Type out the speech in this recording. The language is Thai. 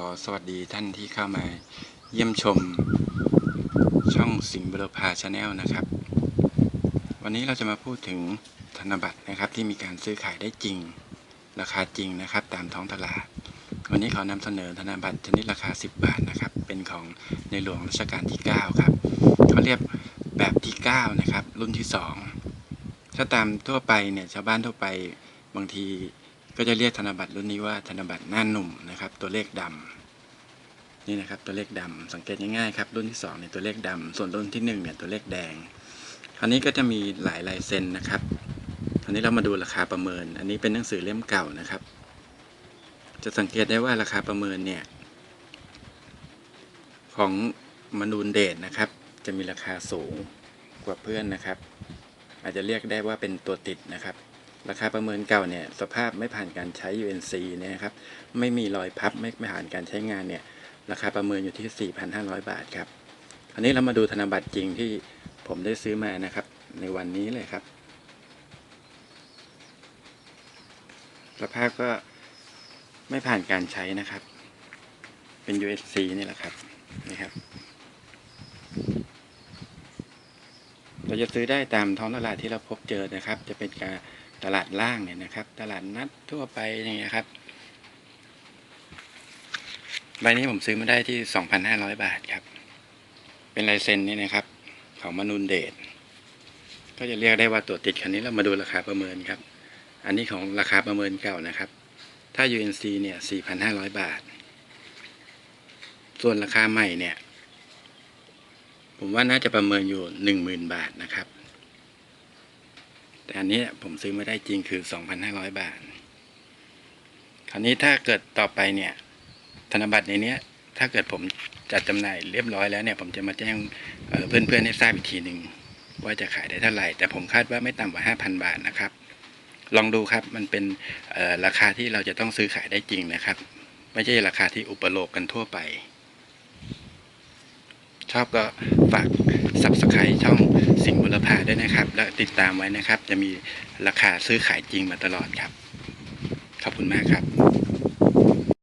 อสวัสดีท่านที่เข้ามาเยี่ยมชมช่องสิงห์บุรพาชาแนลนะครับ วันนี้เราจะมาพูดถึงธนบัตรนะครับที่มีการซื้อขายได้จริง ราคาจริงนะครับ ตามท้องตลาด วันนี้ขอนำเสนอธนบัตรชนิดราคา 10 บาทนะครับ เป็นของในหลวงรัชกาลที่ 9 ครับเขาเรียกแบบที่ 9 นะครับ รุ่นที่ 2 ถ้าตามทั่วไปเนี่ยชาวบ้านทั่วไปบางที ก็จะเรียกธนบัตรรุ่นนี้ว่าธนบัตรหน้าหนุ่มนะครับ ตัวเลขดำนี่นะครับตัวเลขดำสังเกตง่ายๆครับรุ่นที่2เนี่ยตัวเลขดำส่วนรุ่นที่1เนี่ยตัวเลขแดง คราวนี้ก็จะมีหลายลายเซ็นนะครับคราวนี้เรามาดูราคาประเมิน อันนี้เป็นหนังสือเล่มเก่านะครับ จะสังเกตได้ว่าราคาประเมินเนี่ยของมนูนเดชนะครับ จะมีราคาสูงกว่าเพื่อนนะครับ อาจจะเรียกได้ว่าเป็นตัวติดนะครับ ราคาประเมินเก่าเนี่ยสภาพไม่ผ่านการใช้ UNC เนี่ยนะครับไม่มีรอยพับไม่ไม่ผ่านการใช้งานเนี่ยราคาประเมินอยู่ที่ 4,500 บาทครับอันนี้เรามาดูธนบัตรจริงที่ผมได้ซื้อมานะครับ ในวันนี้เลยครับ สภาพก็ไม่ผ่านการใช้นะครับ เป็น USC นี่แหละครับนี่ครับ เราจะซื้อได้ตามท้องตลาดที่เราพบเจอนะครับ จะเป็นการตลาดล่างเนี่ยนะครับ ตลาดนัดทั่วไปอย่างเงี้ยครับใบนี้ผมซื้อมาได้ที่ 2,500 บาทครับ เป็นลายเซ็นนี่นะครับ ของมนุนเดชก็จะเรียกได้ว่าตัวติดคันนี้เรามาดูราคาประเมินครับ อันนี้ของราคาประเมินเก่านะครับ ถ้า UNC เนี่ย 4,500 บาท ส่วนราคาใหม่เนี่ย ผมว่าน่าจะประเมินอยู่หนึ่งหมื่นบาทนะครับ แต่อันนี้ผมซื้อมาได้จริงคือสองพันห้าร้อยบาท คราวนี้ถ้าเกิดต่อไปเนี่ย ธนบัตรในเนี้ยถ้าเกิดผมจัดจำหน่ายเรียบร้อยแล้วเนี่ย ผมจะมาแจ้งเอ่อเพื่อนๆให้ทราบอีกทีหนึ่งว่าจะขายได้เท่าไหร่ แต่ผมคาดว่าไม่ต่ำกว่าห้าพันบาทนะครับ ลองดูครับมันเป็นราคาที่เราจะต้องซื้อขายได้จริงนะครับ ไม่ใช่ราคาที่อุปโลกกันทั่วไป ชอบก็ฝาก subscribe ช่องสิงห์บุรพาด้วยนะครับ และติดตามไว้นะครับ จะมีราคาซื้อขายจริงมาตลอดครับ ขอบคุณมากครับ